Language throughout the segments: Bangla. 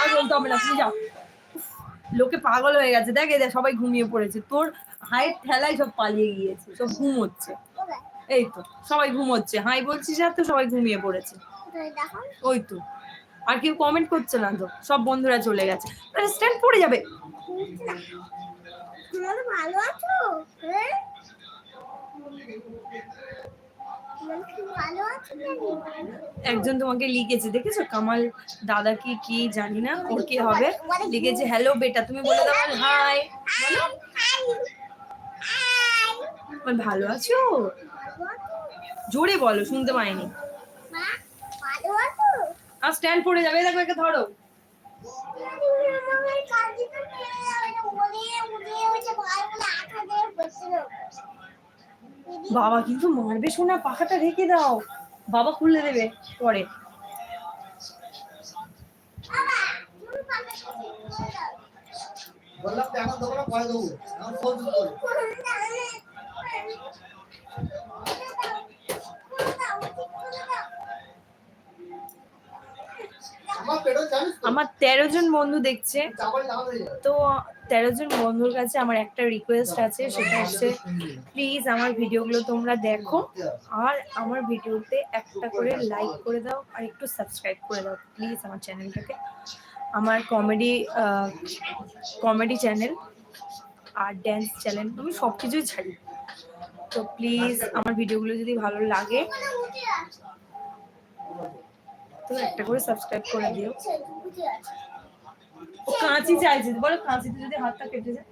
আর বলতে হবে না তুমি যাও। লোকে পাগল হয়ে গেছে। দেখ এদের সবাই ঘুমিয়ে পড়েছে। তোর হায়ের ঠেলায় সব পালিয়ে গিয়েছে, সব ঘুম হচ্ছে এই তো, সবাই ঘুমোচ্ছে। হাই বলছিস আর তো সবাই ঘুমিয়ে পড়েছে। ওই তো। আর কেউ কমেন্ট করছে না তো, সব বন্ধুরা চলে গেছে। স্ট্যান্ড পড়ে যাবে। ভালো আছো একজন তোমাকে লিখেছে, দেখেছ? কামাল দাদা কি জানি না ওর কি হবে। লিখেছে, হ্যালো বেটা, তুমি বলে দাও হাই। ভালো আছো? জোরে বলো, শুনতে পাইনি। আর স্ট্যান্ড পড়ে যাবে, দেখো একে ধরো। বাবা কিন্তু মারবে শোনা পাখাটা রেখে দাও। বাবা খুলে দেবে পরে। আমার তেরো জন বন্ধু দেখছে। তো তেরো জন বন্ধুর কাছে আমার একটা রিকোয়েস্ট আছে, সেটা হচ্ছে প্লিজ আমার ভিডিওগুলো তোমরা দেখো, আর আমার ভিডিওতে একটা করে লাইক করে দাও, আর একটু সাবস্ক্রাইব করে দাও প্লিজ আমার চ্যানেলটাকে আমার কমেডি কমেডি চ্যানেল আর ড্যান্স চ্যানেল আমি সব কিছুই ছাড়ি। তো প্লিজ আমার ভিডিওগুলো যদি ভালো লাগে, তো একটা করে সাবস্ক্রাইব করে দিও। কাঁচি চাইছে বলো কাঁচিতে যদি হাতটা কেটে যায়।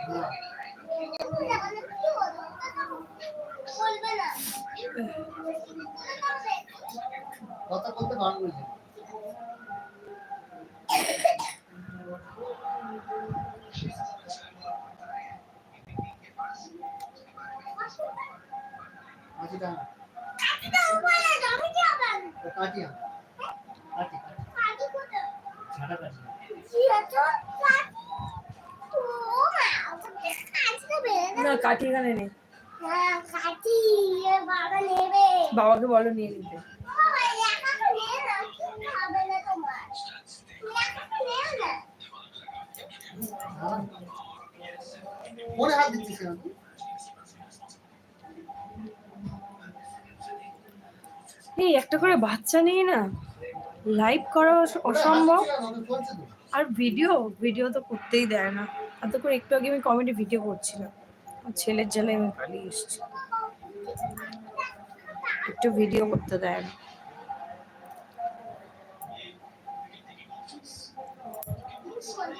হ্যাঁ কথা বলতে ভালো হয়েছে দাও কাটিটা উপরে আমি কি আবার তো কাটি কাটি কাটি কাটি কি হতো কাটি ও মা ওকে কাটি তো বেরে না কাঠি এখানে নেই। হ্যাঁ বাবাকে বলো নিয়ে নিতে বাবা একা তো নিয়ে না কি হবে না তোমার তুমি একা তো নিও না মনে হাত দিচ্ছিস এই একটা করে বাচ্চা নিয়ে না লাইভ করা অসম্ভব। আর ভিডিও ভিডিও তো করতেই দেয় না। এত করে একটু আগে আমি কমেডি ভিডিও করছিলাম। ছেলের জ্বালায় আমি পালিয়ে এসেছি। একটু ভিডিও করতে দেয় না।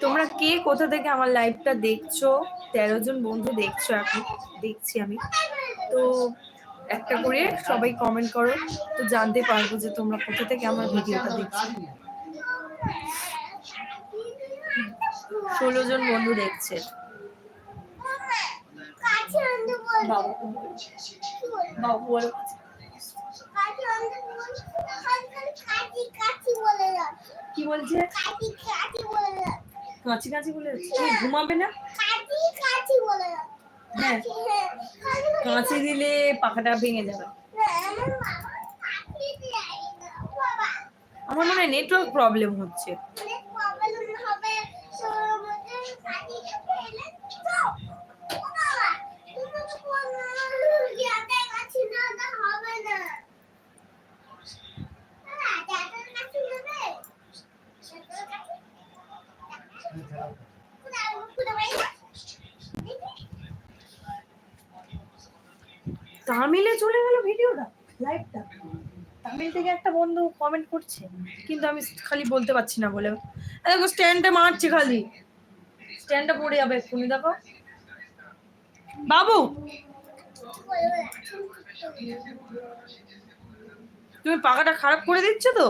তোমরা কে? কোথা থেকে আমার লাইভটা দেখছ? তেরো জন বন্ধু দেখছ এখন। দেখছি আমি। তো একটা করে সবাই কমেন্ট করো। তো জানতে পারব যে তোমরা কোথা থেকে আমার ভিডিওটা দেখছ। ষোলো জন বন্ধু দেখছে। কি বলছে? কাঁচি কাঁচি বলে। তুমি ঘুমাবে না? হ্যাঁ। কাঁচি দিলে পাখাটা ভেঙে যাবে। আমার মনে হয় নেটওয়ার্ক প্রবলেম হচ্ছে অনেক প্রবলেম হবে তো আমাদের কাটি ফেলে তো ও বাবা তুমি তো কোন ইয়াতে কাছি না না হবে না বাবা যাদের কাছে নেবে যাদের কাছে কোথায় কোথায় বাইরে তামিলে চলে গেল ভিডিওটা লাইভটা তামিল থেকে একটা বন্ধু কমেন্ট করছে, কিন্তু আমি খালি বলতে পারছি না বলে। দেখো স্ট্যান্ডে মারছে খালি। স্ট্যান্ডটা পড়ে যাবে এক্ষুনি, দেখো। বাবু! তুমি পাখাটা খারাপ করে দিচ্ছ তো?